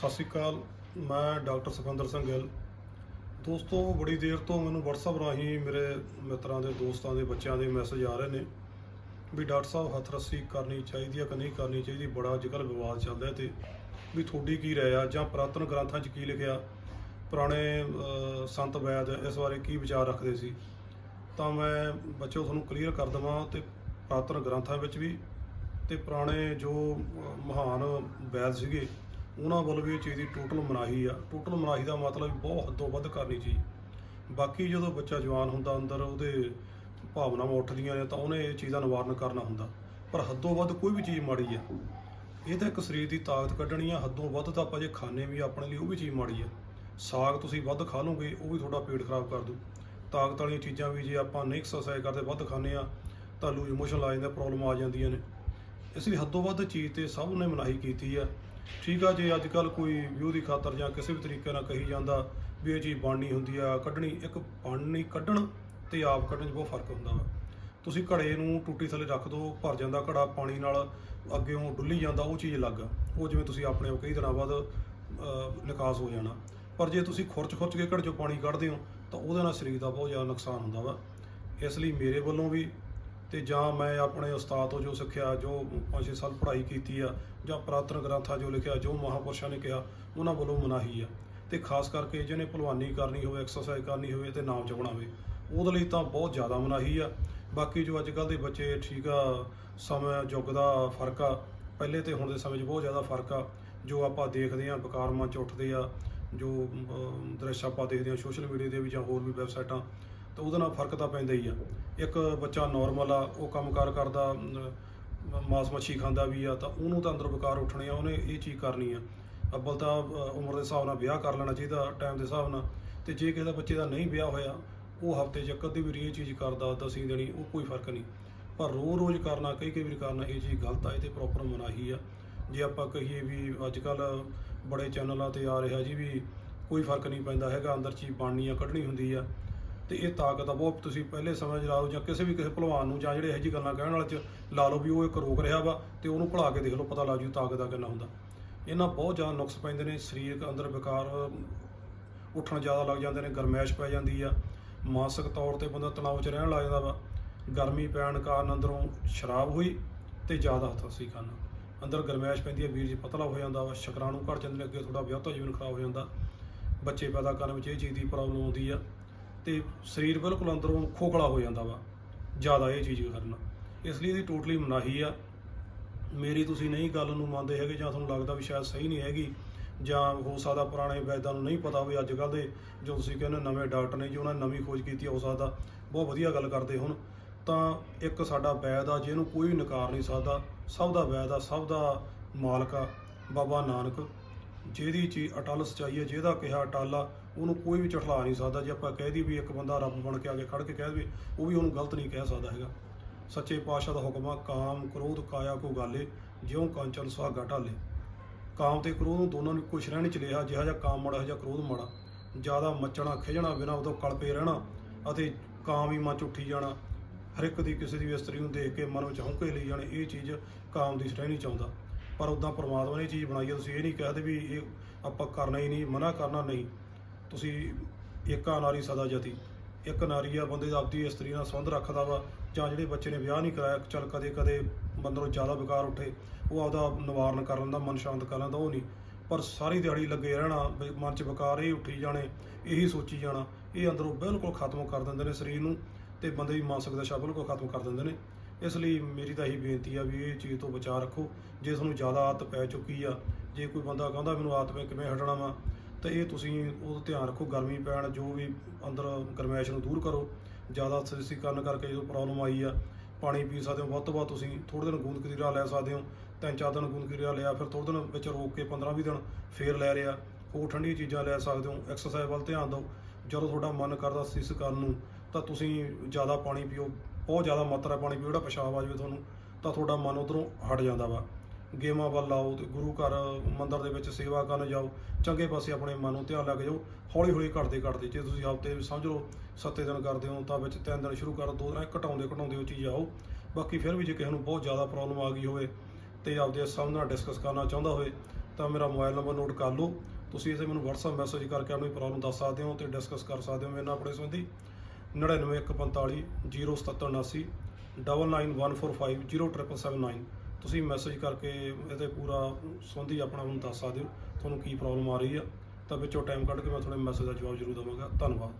ਸਤਿ ਸ਼੍ਰੀ ਅਕਾਲ, ਮੈਂ ਡਾਕਟਰ ਸੁਖਿੰਦਰ ਸਿੰਘ ਗਿੱਲ। ਦੋਸਤੋ, ਬੜੀ ਦੇਰ ਤੋਂ ਮੈਨੂੰ WhatsApp ਰਾਹੀਂ ਮੇਰੇ ਮਿੱਤਰਾਂ ਦੇ, ਦੋਸਤਾਂ ਦੇ, ਬੱਚਿਆਂ ਦੇ ਮੈਸੇਜ ਆ ਰਹੇ ਨੇ ਵੀ ਡਾਕਟਰ ਸਾਹਿਬ, ਹੱਥ ਰੱਸੀ ਕਰਨੀ ਚਾਹੀਦੀ ਹੈ ਕਿ ਨਹੀਂ ਕਰਨੀ ਚਾਹੀਦੀ? ਬੜਾ ਅੱਜਕੱਲ ਵਿਵਾਦ ਚੱਲਦਾ ਹੈ ਤੇ ਵੀ ਤੁਹਾਡੀ ਕੀ ਰਾਏ ਆ? ਜਾਂ ਪੁਰਾਤਨ ਗ੍ਰੰਥਾਂ 'ਚ ਕੀ ਲਿਖਿਆ? ਪੁਰਾਣੇ ਸੰਤ ਵੈਦ ਇਸ ਬਾਰੇ ਕੀ ਵਿਚਾਰ ਰੱਖਦੇ ਸੀ? ਤਾਂ ਮੈਂ ਬੱਚਿਓ, ਤੁਹਾਨੂੰ ਕਲੀਅਰ ਕਰ ਦਵਾਂ ਤੇ ਪੁਰਾਤਨ ਗ੍ਰੰਥਾਂ ਵਿੱਚ ਵੀ ਤੇ ਪੁਰਾਣੇ ਜੋ ਮਹਾਨ ਵੈਦ ਸੀਗੇ ਉਹਨਾਂ ਵੱਲ ਵੀ ਇਹ ਚੀਜ਼ ਦੀ ਟੋਟਲ ਮਨਾਹੀ ਆ। ਟੋਟਲ ਮਨਾਹੀ ਦਾ ਮਤਲਬ ਬਹੁਤ ਹੱਦੋਂ ਵੱਧ ਕਰਨੀ ਚੀਜ਼ ਬਾਕੀ ਜਦੋਂ ਬੱਚਾ ਜਵਾਨ ਹੁੰਦਾ, ਅੰਦਰ ਉਹਦੇ ਭਾਵਨਾਵਾਂ ਉੱਠਦੀਆਂ ਨੇ ਤਾਂ ਉਹਨੇ ਇਹ ਚੀਜ਼ ਦਾ ਨਿਵਾਰਨ ਕਰਨਾ ਹੁੰਦਾ। ਪਰ ਹੱਦੋਂ ਵੱਧ ਕੋਈ ਵੀ ਚੀਜ਼ ਮਾੜੀ ਆ। ਇਹ ਤਾਂ ਇੱਕ ਸਰੀਰ ਦੀ ਤਾਕਤ ਕੱਢਣੀ ਆ। ਹੱਦੋਂ ਵੱਧ ਤਾਂ ਆਪਾਂ ਜੇ ਖਾਣੇ ਵੀ ਆਪਣੇ ਲਈ ਉਹ ਵੀ ਚੀਜ਼ ਮਾੜੀ ਆ। ਸਾਗ ਤੁਸੀਂ ਵੱਧ ਖਾ ਲਓਗੇ, ਉਹ ਵੀ ਤੁਹਾਡਾ ਪੇਟ ਖਰਾਬ ਕਰ ਦੂ। ਤਾਕਤ ਵਾਲੀਆਂ ਚੀਜ਼ਾਂ ਵੀ ਜੇ ਆਪਾਂ ਨਹੀਂ ਐਕਸਰਸਾਈਜ਼ ਕਰਦੇ, ਵੱਧ ਖਾਂਦੇ ਆ, ਤਾਂ ਲੂਜ਼ ਮੋਸ਼ਨ ਆ ਜਾਂਦਾ ਪ੍ਰੋਬਲਮ ਆ ਜਾਂਦੀਆਂ ਨੇ। ਇਸ ਲਈ ਹੱਦੋਂ ਵੱਧ ਚੀਜ਼ ਤੇ ਸਭ ਨੇ ਮਨਾਹੀ ਕੀਤੀ ਆ। ਠੀਕ ਆ ਜੇ ਅੱਜ ਕੱਲ ਕੋਈ ਵਿਊ ਦੀ ਖਾਤਰ ਜਾਂ ਕਿਸੇ ਵੀ ਤਰੀਕੇ ਨਾਲ ਕਹੀ ਜਾਂਦਾ ਵੀ ਇਹ ਚੀਜ਼ ਬਣਨੀ ਹੁੰਦੀ ਆ, ਕੱਢਣੀ, ਇੱਕ ਬਣਨੀ ਕੱਢਣ ਤੇ ਆਪ ਕੱਢਣ 'ਚ ਬਹੁਤ ਫ਼ਰਕ ਹੁੰਦਾ ਵਾ। ਤੁਸੀਂ ਘੜੇ ਨੂੰ ਟੂਟੀ ਥੱਲੇ ਰੱਖ ਦਿਓ ਭਰ ਜਾਂਦਾ ਘੜਾ, ਪਾਣੀ ਨਾਲ ਅੱਗੇ ਉਹ ਡੁੱਲੀ ਜਾਂਦਾ, ਉਹ ਚੀਜ਼ ਅਲੱਗ ਆ। ਉਹ ਜਿਵੇਂ ਤੁਸੀਂ ਆਪਣੇ ਆਪ ਕਈ ਦਿਨਾਂ ਬਾਅਦ ਨਿਕਾਸ ਹੋ ਜਾਣਾ। ਪਰ ਜੇ ਤੁਸੀਂ ਖੁਰਚ ਖੁਰਚ ਕੇ ਘੜੇ 'ਚੋਂ ਪਾਣੀ ਕੱਢਦੇ ਹੋ, ਤਾਂ ਉਹਦੇ ਨਾਲ ਸਰੀਰ ਦਾ ਬਹੁਤ ਜ਼ਿਆਦਾ ਨੁਕਸਾਨ ਹੁੰਦਾ ਵਾ। ਇਸ ਲਈ ਮੇਰੇ ਵੱਲੋਂ ਵੀ ਤੇ ਜਾਂ ਮੈਂ ਆਪਣੇ ਉਸਤਾਦ ਤੋਂ ਜੋ ਸਿੱਖਿਆ, ਜੋ 5-6 ਸਾਲ ਪੜ੍ਹਾਈ ਕੀਤੀ ਆ, ਜਾਂ ਪੁਰਾਤਨ ਗ੍ਰੰਥਾਂ ਜੋ ਲਿਖਿਆ, ਜੋ ਮਹਾਪੁਰਸ਼ਾਂ ਨੇ ਕਿਹਾ, ਉਹਨਾਂ ਵੱਲੋਂ ਮਨਾਹੀ ਆ। ਤੇ ਖਾਸ ਕਰਕੇ ਜਿਹਨੇ ਭਲਵਾਨੀ ਕਰਨੀ ਹੋਵੇ ਐਕਸਰਸਾਈਜ਼ ਕਰਨੀ ਹੋਵੇ ਤੇ ਨਾਮ ਜਪਣਾ ਹੋਵੇ, ਉਹਦੇ ਲਈ ਤਾਂ ਬਹੁਤ ਜ਼ਿਆਦਾ ਮਨਾਹੀ ਆ। ਬਾਕੀ ਜੋ ਅੱਜ ਕੱਲ ਦੇ ਬੱਚੇ ਠੀਕ ਆ, ਸਮੇਂ ਯੁੱਗ ਦਾ ਫ਼ਰਕ ਆ, ਪਹਿਲੇ ਤੇ ਹੁਣ ਦੇ ਸਮੇਂ 'ਚ ਬਹੁਤ ਜ਼ਿਆਦਾ ਫ਼ਰਕ ਆ। ਜੋ ਆਪਾਂ ਦੇਖਦੇ ਆ ਵਿਕਾਰ ਮੰਚ ਉੱਠਦੇ ਆ, ਜੋ ਦ੍ਰਿਸ਼ ਆਪਾਂ ਦੇਖਦੇ ਆ, ਸੋਸ਼ਲ ਮੀਡੀਆ ਦੇ ਵੀ ਜਾਂ ਹੋਰ ਵੀ ਵੈਬਸਾਈਟਾਂ ਤਾਂ ਉਹਦੇ ਨਾਲ ਫ਼ਰਕ ਤਾਂ ਪੈਂਦਾ ਹੀ ਆ। ਇੱਕ ਬੱਚਾ ਨਾਰਮਲ ਆ, ਉਹ ਕੰਮਕਾਰ ਕਰਦਾ ਮਾਸ ਮੱਛੀ ਖਾਂਦਾ ਵੀ ਆ, ਤਾਂ ਉਹਨੂੰ ਤਾਂ ਅੰਦਰ ਵਿਕਾਰ ਉੱਠਣੇ ਆ, ਉਹਨੇ ਇਹ ਚੀਜ਼ ਕਰਨੀ ਆ। ਅੱਬਲ ਤਾਂ ਉਮਰ ਦੇ ਹਿਸਾਬ ਨਾਲ ਵਿਆਹ ਕਰ ਲੈਣਾ ਚਾਹੀਦਾ ਟਾਈਮ ਦੇ ਹਿਸਾਬ ਨਾਲ। ਤੇ ਜੇ ਕਿਸੇ ਦਾ ਬੱਚੇ ਦਾ ਨਹੀਂ ਵਿਆਹ ਹੋਇਆ, ਉਹ ਹਫ਼ਤੇ 'ਚ ਕਦੇ ਵੀ ਇਹ ਚੀਜ਼ ਕਰਦਾ ਦਸੀਂ ਦੇਣੀ, ਉਹ ਕੋਈ ਫ਼ਰਕ ਨਹੀਂ। ਪਰ ਰੋਜ਼-ਰੋਜ਼ ਕਰਨਾ ਕਈ ਕਈ ਵਾਰੀ ਕਰਨਾ, ਇਹ ਚੀਜ਼ ਗਲਤ ਆ, ਇਹ ਤੇ ਪ੍ਰੋਪਰ ਮਨਾਹੀ ਆ। ਜੇ ਆਪਾਂ ਕਹੀਏ ਵੀ ਅੱਜ ਕੱਲ ਬੜੇ ਚੈਨਲਾਂ ਤੇ ਆ ਰਿਹਾ ਜੀ ਵੀ ਕੋਈ ਫ਼ਰਕ ਨਹੀਂ ਪੈਂਦਾ ਹੈਗਾ, ਅੰਦਰ ਚੀਜ਼ ਬਣਨੀ ਆ, ਕੱਢਣੀ ਹੁੰਦੀ ਆ। ਤੇ ਇਹ ਤਾਕਤ ਆ ਬਹੁਤ, ਤੁਸੀਂ ਪਹਿਲੇ ਸਮਝ ਲਾ ਲਓ ਜਾਂ ਕਿਸੇ ਵੀ ਕਿਸੇ ਭਲਵਾਨ ਨੂੰ ਜਾਂ ਜਿਹੜੇ ਇਹੋ ਜਿਹੀ ਗੱਲਾਂ ਕਹਿਣ ਵਾਲੇ ਚ ਲਾ ਲਓ ਵੀ ਉਹ ਇੱਕ ਰੋਕ ਰਿਹਾ ਵਾ ਤੇ ਉਹਨੂੰ ਭੁਲਾ ਕੇ ਦੇਖ ਲਓ, ਪਤਾ ਲੱਗ ਜੂ ਤਾਕਤ ਦਾ ਕਿੰਨਾ ਹੁੰਦਾ। ਇਹਨਾਂ ਬਹੁਤ ਜ਼ਿਆਦਾ ਨੁਕਸ ਪੈਂਦੇ ਨੇ, ਸਰੀਰਕ ਅੰਦਰ ਵਿਕਾਰ ਉੱਠਣ ਜ਼ਿਆਦਾ ਲੱਗ ਜਾਂਦੇ ਨੇ, ਗਰਮੈਸ਼ ਪੈ ਜਾਂਦੀ ਆ, ਮਾਨਸਿਕ ਤੌਰ ਤੇ ਬੰਦਾ ਤਣਾਅ 'ਚ ਰਹਿਣ ਲੱਗ ਜਾਂਦਾ ਵਾ। ਗਰਮੀ ਪੈਣ ਕਾਰਨ ਅੰਦਰੋਂ ਸ਼ਰਾਬ ਹੋਈ ਤੇ ਜ਼ਿਆਦਾ ਹੱਥੀ ਖਾਣਾ ਅੰਦਰ ਗਰਮੈਸ਼ ਪੈਂਦੀ ਹੈ ਵੀਰ ਜੀ ਪਤਲਾ ਹੋ ਜਾਂਦਾ ਵਾ ਸ਼ੁਕਰਾਣੂ ਘਟ ਜਾਂਦੇ ਨੇ, ਅੱਗੇ ਥੋੜਾ ਵਿਆਹਤਾ ਜੀਵਨ ਖਰਾਬ ਹੋ ਜਾਂਦਾ। ਬੱਚੇ ਪੈਦਾ ਕਰਨ ਵਿੱਚ ਇਹ ਚੀਜ਼ ਦੀ ਪ੍ਰੋਬਲਮ ਆਉਂਦੀ ਆ। ਤੇ ਸਰੀਰ ਬਿਲਕੁਲ ਅੰਦਰੋਂ ਖੋਖਲਾ ਹੋ ਜਾਂਦਾ ਵਾ, ਜ਼ਿਆਦਾ ਇਹ ਚੀਜ਼ ਕਰਨ। ਇਸ ਲਈ ਇਹਦੀ ਟੋਟਲੀ ਮਨਾਹੀ ਆ। ਮੇਰੀ ਤੁਸੀਂ ਨਹੀਂ ਗੱਲ ਨੂੰ ਮੰਨਦੇ ਹੈਗੇ ਜਾਂ ਤੁਹਾਨੂੰ ਲੱਗਦਾ ਵੀ ਸ਼ਾਇਦ ਸਹੀ ਨਹੀਂ ਹੈਗੀ, ਜਾਂ ਹੋ ਸਕਦਾ ਪੁਰਾਣੇ ਵੈਦਾਂ ਨੂੰ ਨਹੀਂ ਪਤਾ ਹੋਵੇ ਅੱਜ ਕੱਲ ਦੇ ਜੋ ਤੁਸੀਂ ਕਹਿੰਦੇ ਨਵੇਂ ਡਾਕਟਰ ਨੇ, ਜੀ ਉਹਨਾਂ ਨੇ ਨਵੀਂ ਖੋਜ ਕੀਤੀ ਹੋ ਸਕਦਾ ਬਹੁਤ ਵਧੀਆ ਗੱਲ ਕਰਦੇ ਹੁਣ, ਤਾਂ ਇੱਕ ਸਾਡਾ ਵੈਦ ਆ ਜਿਹਨੂੰ ਕੋਈ ਨਕਾਰ ਨਹੀਂ ਸਕਦਾ। ਸਭ ਦਾ ਵੈਦ ਆ, ਸਭ ਦਾ ਮਾਲਕ ਆ, ਬਾਬਾ ਨਾਨਕ। ਜਿਹਦੀ ਚੀਜ਼ ਅਟਲ ਸਚਾਈ ਹੈ, ਜਿਹਦਾ ਕਿਹਾ ਅਟਲ ਆ, ਉਹਨੂੰ ਕੋਈ ਵੀ ਝਠਲਾ ਨਹੀਂ ਸਕਦਾ, ਜੇ ਆਪਾਂ ਕਹਿ ਦੀ ਵੀ ਇੱਕ ਬੰਦਾ ਰੱਬ ਬਣ ਕੇ ਆ ਕੇ ਖੜ ਕੇ ਕਹਿ ਦੇਵੇ, ਉਹ ਵੀ ਉਹਨੂੰ ਗਲਤ ਨਹੀਂ ਕਹਿ ਸਕਦਾ ਹੈਗਾ। ਸੱਚੇ ਪਾਤਸ਼ਾਹ ਦਾ ਹੁਕਮ ਆ, ਕਾਮ, ਕ੍ਰੋਧ, ਕਾਇਆ ਕੋ ਗਾਲੇ ਜਿਉਂ ਕਾਂਚਨ ਸੁਹਾਗਾ ਢਾਲੇ ਕਾਮ ਤੇ ਕ੍ਰੋਧ ਨੂੰ ਦੋਨਾਂ ਨੂੰ ਕੁਛ ਰਹਿਣੀ ਚ ਲਿਆ, ਜਿਹਾ ਜਿਹਾ ਕਾਮ ਮਾੜਾ, ਜਿਹਾ ਕ੍ਰੋਧ ਮਾੜਾ। ਜ਼ਿਆਦਾ ਮੱਚਣਾ ਖਿਜਣਾ ਬਿਨਾਂ ਉਦੋਂ ਕਲਪੇ ਰਹਿਣਾ ਅਤੇ ਕਾਮ ਹੀ ਮਨ ਚ ਉੱਠੀ ਜਾਣਾ। ਹਰ ਇੱਕ ਦੀ ਕਿਸੇ ਦੀ ਇਸਤਰੀ ਨੂੰ ਦੇਖ ਕੇ ਮਨ ਵਿੱਚ ਹੌਂਕੇ ਲਈ ਜਾਣੇ, ਇਹ ਚੀਜ਼ ਕਾਮ ਦੀ ਸ਼੍ਰੇਣੀ 'ਚ ਆਉਂਦਾ। ਪਰ ਉਦਾਂ ਪਰਮਾਤਮਾ ਨੇ ਇਹ ਚੀਜ਼ ਬਣਾਈ ਹੈ ਤੁਸੀਂ ਇਹ ਨਹੀਂ ਕਹਦੇ ਵੀ ਇਹ ਆਪਾਂ ਕਰਨਾ ਹੀ ਨਹੀਂ, ਮਨਾ ਕਰਨਾ ਨਹੀਂ। ਤੁਸੀਂ ਏਕਾ ਨਾਰੀ ਸਦਾ ਜਤੀ। ਇੱਕ ਨਾਰੀ ਆ, ਬੰਦੇ ਦਾ ਆਪਦੀ ਇਸਤਰੀ ਨਾਲ ਸੰਬੰਧ ਰੱਖਦਾ ਵਾ, ਜਾਂ ਜਿਹੜੇ ਬੱਚੇ ਨੇ ਵਿਆਹ ਨਹੀਂ ਕਰਾਇਆ, ਚੱਲ ਕਦੇ ਕਦੇ ਬੰਦਰੋਂ ਜ਼ਿਆਦਾ ਵਿਕਾਰ ਉੱਠੇ, ਉਹ ਆਪਦਾ ਨਿਵਾਰਨ ਕਰ ਲੈਂਦਾ, ਮਨ ਸ਼ਾਂਤ ਕਰ ਲੈਂਦਾ, ਉਹ ਨਹੀਂ। ਪਰ ਸਾਰੀ ਦਿਹਾੜੀ ਲੱਗੇ ਰਹਿਣਾ ਮਨ 'ਚ ਵਿਕਾਰ ਇਹ ਉੱਠੀ ਜਾਣੇ, ਇਹੀ ਸੋਚੀ ਜਾਣਾ, ਇਹ ਅੰਦਰੋਂ ਬਿਲਕੁਲ ਖਤਮ ਕਰ ਦਿੰਦੇ ਨੇ ਸਰੀਰ ਨੂੰ, ਤੇ ਬੰਦੇ ਦੀ ਮਾਨਸਿਕ ਦਸ਼ਾ ਬਿਲਕੁਲ ਖਤਮ ਕਰ ਦਿੰਦੇ ਨੇ। ਇਸ ਲਈ ਮੇਰੀ ਤਾਂ ਇਹੀ ਬੇਨਤੀ ਆ ਵੀ ਇਹ ਚੀਜ਼ ਤੋਂ ਬਚਾ ਰੱਖੋ। ਜੇ ਤੁਹਾਨੂੰ ਜ਼ਿਆਦਾ ਆਦਤ ਪੈ ਚੁੱਕੀ ਆ, ਜੇ ਕੋਈ ਬੰਦਾ ਕਹਿੰਦਾ ਮੈਨੂੰ ਆਦਤ ਵਿੱਚ ਕਿਵੇਂ ਹਟਣਾ ਵਾ, ਤਾਂ ਇਹ ਤੁਸੀਂ ਉਹਦਾ ਧਿਆਨ ਰੱਖੋ, ਗਰਮੀ ਪੈਣ ਜੋ ਵੀ ਅੰਦਰ ਗਰਮੈਸ਼ ਨੂੰ ਦੂਰ ਕਰੋ। ਜ਼ਿਆਦਾ ਕਰਨ ਕਰਕੇ ਜੋ ਪ੍ਰੋਬਲਮ ਆਈ ਆ, ਪਾਣੀ ਪੀ ਸਕਦੇ ਹੋ, ਵੱਧ ਤੋਂ ਵੱਧ ਤੁਸੀਂ ਥੋੜੇ ਦਿਨ ਗੂੰਦ ਕਤੀਰਾ ਲੈ ਸਕਦੇ ਹੋ, ਤਿੰਨ ਚਾਰ ਦਿਨ ਗੂੰਦ ਕਤੀਰਾ ਲਿਆ, ਫਿਰ ਥੋੜੇ ਦਿਨ ਵਿੱਚ ਰੋਕ ਕੇ 15-20 ਦਿਨ ਫੇਰ ਲੈ ਲਿਆ ਹੋਰ ਠੰਡੀਆਂ ਚੀਜ਼ਾਂ ਲੈ ਸਕਦੇ ਹੋ ਐਕਸਰਸਾਈਜ਼ ਵੱਲ ਧਿਆਨ ਦਿਓ। ਜਦੋਂ ਤੁਹਾਡਾ ਮਨ ਕਰਦਾ ਸਿਸ ਕਰਨ ਨੂੰ, ਤਾਂ ਤੁਸੀਂ ਜ਼ਿਆਦਾ ਪਾਣੀ ਪੀਓ ਬਹੁਤ ਜ਼ਿਆਦਾ ਮਾਤਰਾ ਪਾਣੀ ਪੀਓ, ਜਿਹੜਾ ਪਿਸ਼ਾਬ ਆ ਜਾਵੇ ਤੁਹਾਨੂੰ, ਤਾਂ ਤੁਹਾਡਾ ਮਨ ਉਧਰੋਂ ਹਟ ਜਾਂਦਾ ਵਾ। ਗੇਮਾਂ ਵੱਲ ਆਓ ਤੇ ਗੁਰੂ ਘਰ, ਮੰਦਿਰ ਦੇ ਵਿੱਚ ਸੇਵਾ ਕਰਨ ਜਾਓ, ਚੰਗੇ ਪਾਸੇ ਆਪਣੇ ਮਨ ਨੂੰ ਧਿਆਨ ਲੱਗ ਜਾਓ ਹੌਲੀ ਹੌਲੀ ਘਟਦੇ ਘਟਦੇ, ਜੇ ਤੁਸੀਂ ਹਫ਼ਤੇ ਸਮਝ ਲਓ, ਸੱਤੇ ਦਿਨ ਕਰਦੇ ਹੋ, ਤਾਂ ਵਿੱਚ ਤਿੰਨ ਦਿਨ ਸ਼ੁਰੂ ਕਰੋ, ਦੋ ਦਿਨ ਘਟਾਉਂਦੇ ਘਟਾਉਂਦੇ ਉਹ ਚੀਜ਼ ਆਓ। ਬਾਕੀ ਫਿਰ ਵੀ ਜੇ ਕਿਸੇ ਨੂੰ ਬਹੁਤ ਜ਼ਿਆਦਾ ਪ੍ਰੋਬਲਮ ਆ ਗਈ ਹੋਵੇ ਤੇ ਆਪਦੇ ਸਾਹਮਣੇ ਨਾਲ ਡਿਸਕਸ ਕਰਨਾ ਚਾਹੁੰਦਾ ਹੋਵੇ, ਤਾਂ ਮੇਰਾ ਮੋਬਾਈਲ ਨੰਬਰ ਨੋਟ ਕਰ ਲਓ। ਤੁਸੀਂ ਇਸੇ ਮੈਨੂੰ WhatsApp ਮੈਸੇਜ ਕਰਕੇ ਆਪਣੀ ਪ੍ਰੋਬਲਮ ਦੱਸ ਸਕਦੇ ਹੋ ਤੇ ਡਿਸਕਸ ਕਰ ਸਕਦੇ ਹੋ ਮੇਰੇ ਨਾਲ ਆਪਣੇ ਸੰਬੰਧੀ। 99145 0779 9914507779 ਤੁਸੀਂ ਮੈਸੇਜ ਕਰਕੇ ਇਹਦੇ ਪੂਰਾ ਸੰਬੰਧੀ ਆਪਣਾ ਮੈਨੂੰ ਦੱਸ ਸਕਦੇ ਹੋ, ਤੁਹਾਨੂੰ ਕੀ ਪ੍ਰੋਬਲਮ ਆ ਰਹੀ ਆ। ਤਾਂ ਵਿੱਚੋਂ ਟਾਈਮ ਕੱਢ ਕੇ ਮੈਂ ਤੁਹਾਡੇ ਮੈਸੇਜ ਦਾ ਜਵਾਬ ਜ਼ਰੂਰ ਦੇਵਾਂਗਾ। ਧੰਨਵਾਦ।